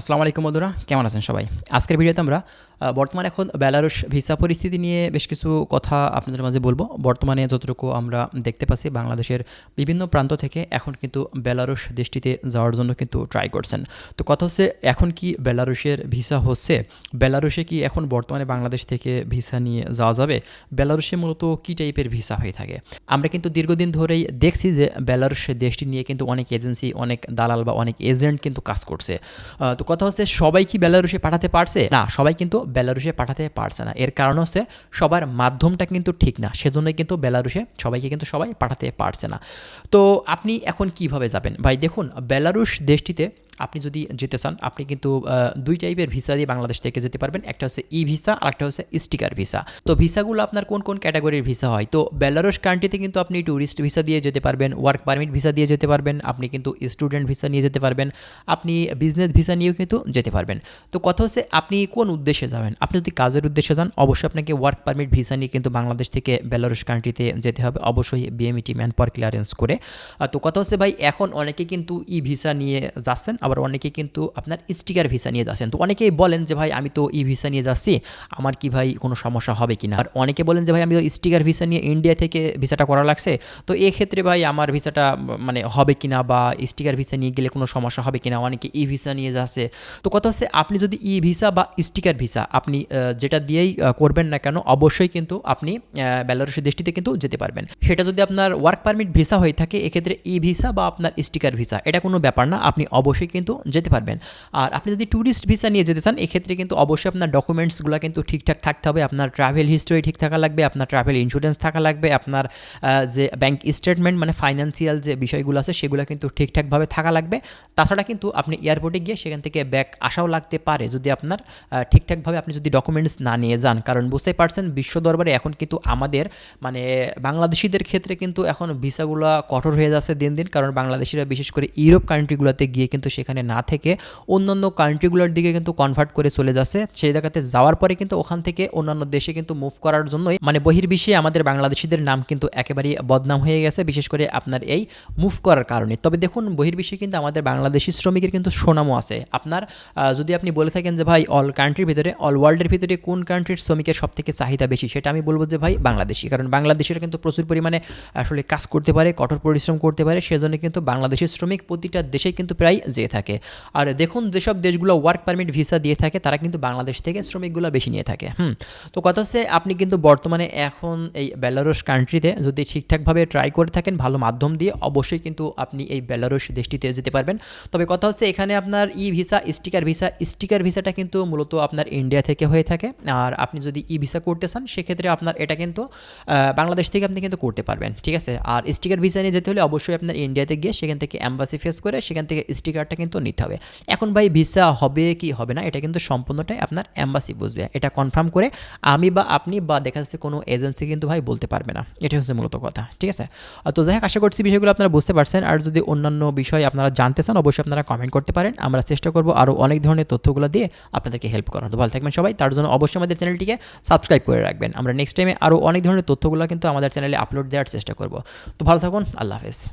আসসালামু আলাইকুম বন্ধুরা কেমন আছেন সবাই? আজকের ভিডিওতে আমরা বর্তমানে এখন বেলারুশ ভিসা পরিস্থিতি নিয়ে বেশ কিছু কথা আপনাদের মাঝে বলব। বর্তমানে যতটুকু আমরা দেখতে পাচ্ছি, বাংলাদেশের বিভিন্ন প্রান্ত থেকে এখন কিন্তু বেলারুশ দেশটিতে যাওয়ার জন্য কিন্তু ট্রাই করছেন। তো কথা হচ্ছে, এখন কি বেলারুশের ভিসা হচ্ছে? বেলারুশে কি এখন বর্তমানে বাংলাদেশ থেকে ভিসা নিয়ে যাওয়া যাবে? বেলারুশে মূলত কী টাইপের ভিসা হয়ে থাকে? আমরা কিন্তু দীর্ঘদিন ধরেই দেখছি যে বেলারুশ দেশটি নিয়ে কিন্তু অনেক এজেন্সি অনেক দালাল বা অনেক এজেন্ট কিন্তু কাজ করছে। তো কথা হচ্ছে, সবাই কি বেলারুশে পাঠাতে পারছে? না, সবাই কিন্তু বেলারুশে পাঠাতে পারছে না। এর কারণ হচ্ছে সবার মাধ্যমটা কিন্তু ঠিক না। সেজন্যই কিন্তু বেলারুশে সবাইকে কিন্তু সবাই পাঠাতে পারছে না। তো আপনি এখন কীভাবে যাবেন? ভাই, দেখুন, বেলারুশ দেশটিতে আপনি যদি যেতে চান, আপনি কিন্তু দুই টাইপের ভিসা দিয়ে বাংলাদেশ থেকে যেতে পারবেন। একটা হচ্ছে ই ভিসা আর একটা হচ্ছে স্টিকার ভিসা তো ভিসাগুলো আপনার কোন কোন ক্যাটাগরির ভিসা হয়? তো বেলারুশ কান্ট্রিতে কিন্তু আপনি ট্যুরিস্ট ভিসা দিয়ে যেতে পারবেন ওয়ার্ক পারমিট ভিসা দিয়ে যেতে পারবেন, আপনি কিন্তু স্টুডেন্ট ভিসা নিয়ে যেতে পারবেন, আপনি বিজনেস ভিসা নিয়েও কিন্তু যেতে পারবেন। তো কথা হচ্ছে, আপনি কোন উদ্দেশ্যে যাবেন? আপনি যদি কাজের উদ্দেশ্যে যান, অবশ্যই আপনাকে ওয়ার্ক পারমিট ভিসা নিয়ে কিন্তু বাংলাদেশ থেকে বেলারুশ কান্ট্রিতে যেতে হবে। অবশ্যই বিএমইটি ম্যান পাওয়ার ক্লিয়ারেন্স করে তো কথা হচ্ছে ভাই, এখন অনেকে কিন্তু ই ভিসা নিয়ে যাচ্ছেন। আবার অনেকে কিন্তু আপনার স্টিকার ভিসা নিয়ে যাচ্ছেন। তো অনেকেই বলেন যে ভাই আমি তো ই ভিসা নিয়ে যাচ্ছি আমার কি ভাই কোনো সমস্যা হবে কি না আর অনেকে বলেন যে ভাই আমি স্টিকার ভিসা নিয়ে ইন্ডিয়া থেকে ভিসাটা করা লাগছে তো এক্ষেত্রে ভাই আমার ভিসাটা মানে হবে কি না বা স্টিকার ভিসা নিয়ে গেলে কোনো সমস্যা হবে কি না অনেকে ই ভিসা নিয়ে যাচ্ছে। তো কথা হচ্ছে আপনি যদি ই ভিসা বা স্টিকার ভিসা আপনি যেটা দিয়েই করবেন না কেন অবশ্যই কিন্তু আপনি আহ, বেলারুশ দেশটিতে কিন্তু যেতে পারবেন। সেটা যদি আপনার ওয়ার্ক পারমিট ভিসা হয়ে থাকে এক্ষেত্রে ই ভিসা বা আপনার স্টিকার ভিসা এটা কোনো ব্যাপার না। আপনি অবশ্যই কিন্তু যেতে পারবেন। আর আপনি যদি ট্যুরিস্ট ভিসা নিয়ে যেতে চান, এক্ষেত্রে কিন্তু অবশ্যই আপনার ডকুমেন্টসগুলো কিন্তু ঠিকঠাক থাকতে হবে। আপনার ট্রাভেল হিস্টোরি ঠিক থাকা লাগবে, আপনার ট্রাভেল ইন্স্যুরেন্স থাকা লাগবে, আপনার যে ব্যাংক স্টেটমেন্ট মানে ফাইন্যান্সিয়াল যে বিষয়গুলো আছে, সেগুলো কিন্তু ঠিকঠাকভাবে থাকা লাগবে। তাছাড়া কিন্তু আপনি এয়ারপোর্টে গিয়ে সেখান থেকে ব্যাক আসাও লাগতে পারে। যদি আপনার ঠিকঠাকভাবে আপনি যদি ডকুমেন্টস না নিয়ে যান, কারণ বুঝতেই পারছেন, বিশ্ব দরবারে এখন কিন্তু আমাদের মানে বাংলাদেশিদের ক্ষেত্রে কিন্তু এখন ভিসাগুলো কঠোর হয়ে যাচ্ছে দিন দিন। কারণ বাংলাদেশিরা বিশেষ করে ইউরোপ কান্ট্রিগুলোতে গিয়ে কিন্তু সেখানে না থেকে অন্যান্য কান্ট্রিগুলোর দিকে কিন্তু কনভার্ট করে চলে যাচ্ছে। সেই জায়গাতে যাওয়ার পরে কিন্তু ওখান থেকে অন্যান্য দেশে কিন্তু মুভ করার জন্যই মানে বহির্বিশ্বে আমাদের বাংলাদেশিদের নাম কিন্তু একেবারেই বদনাম হয়ে গেছে, বিশেষ করে আপনার এই মুভ করার কারণে। তবে দেখুন, বহির্বিশ্বে কিন্তু আমাদের বাংলাদেশি শ্রমিকের কিন্তু সুনামও আছে। আপনার যদি আপনি বলে থাকেন যে ভাই অল কান্ট্রির ভিতরে অল ওয়ার্ল্ডের ভিতরে কোন কান্ট্রির শ্রমিকের সব থেকে চাহিদা বেশি, সেটা আমি বলব যে ভাই, বাংলাদেশি। কারণ বাংলাদেশিরা কিন্তু প্রচুর পরিমাণে আসলে কাজ করতে পারে, কঠোর পরিশ্রম করতে পারে, সেজন্য কিন্তু বাংলাদেশের শ্রমিক প্রতিটা দেশেই কিন্তু প্রায় যেয়ে থাকে। আর দেখুন, যেসব দেশগুলো ওয়ার্ক পারমিট ভিসা দিয়ে থাকে, তারা কিন্তু বাংলাদেশ থেকে শ্রমিকগুলো বেশি নিয়ে থাকে। হুম, তো কথা হচ্ছে, আপনি কিন্তু বর্তমানে এখন এই বেলারুশ কান্ট্রিতে যদি ঠিকঠাকভাবে ট্রাই করে থাকেন, ভালো মাধ্যম দিয়ে, অবশ্যই কিন্তু আপনি এই বেলারুশ দেশটিতে যেতে পারবেন। তবে কথা হচ্ছে, এখানে আপনার e visa sticker visa sticker ভিসাটা কিন্তু মূলত আপনার ইন্ডিয়া থেকে হয়ে থাকে। আর আপনি যদি ই ভিসা করতে চান, সেক্ষেত্রে আপনার এটা কিন্তু বাংলাদেশ থেকে আপনি কিন্তু করতে পারবেন, ঠিক আছে? আর স্টিকার ভিসা নিয়ে যেতে হলে অবশ্যই আপনার ইন্ডিয়াতে গিয়ে, সেখান থেকে অ্যাম্বাসি ফেস করে, সেখান থেকে স্টিকারটা কিন্তু নিতে হবে। এখন ভাই ভিসা হবে কি হবে না, এটা কিন্তু সম্পূর্ণটাই আপনার অ্যাম্বাসি বুঝবে। এটা কনফার্ম করে আমি বা আপনি বা দেখা যাচ্ছে কোনো এজেন্সি কিন্তু ভাই বলতে পারবে না। এটা হচ্ছে মূলত কথা, ঠিক আছে? তো যাই হোক আশা করছি বিষয়গুলো আপনারা বুঝতে পারছেন। আর যদি অন্যান্য বিষয় আপনারা জানতে চান, অবশ্যই আপনারা কমেন্ট করতে পারেন। আমরা চেষ্টা করব আরও অনেক ধরনের তথ্যগুলো দিয়ে আপনাদেরকে হেল্প করার। ভালো থাকবেন সবাই। তার জন্য অবশ্যই আমাদের চ্যানেলটিকে সাবস্ক্রাইব করে রাখবেন। আমরা নেক্সট টাইমে আরও অনেক ধরনের তথ্যগুলো কিন্তু আমাদের চ্যানেলে আপলোড দেওয়ার চেষ্টা করব। তো ভালো থাকুন। আল্লাহ হাফেজ।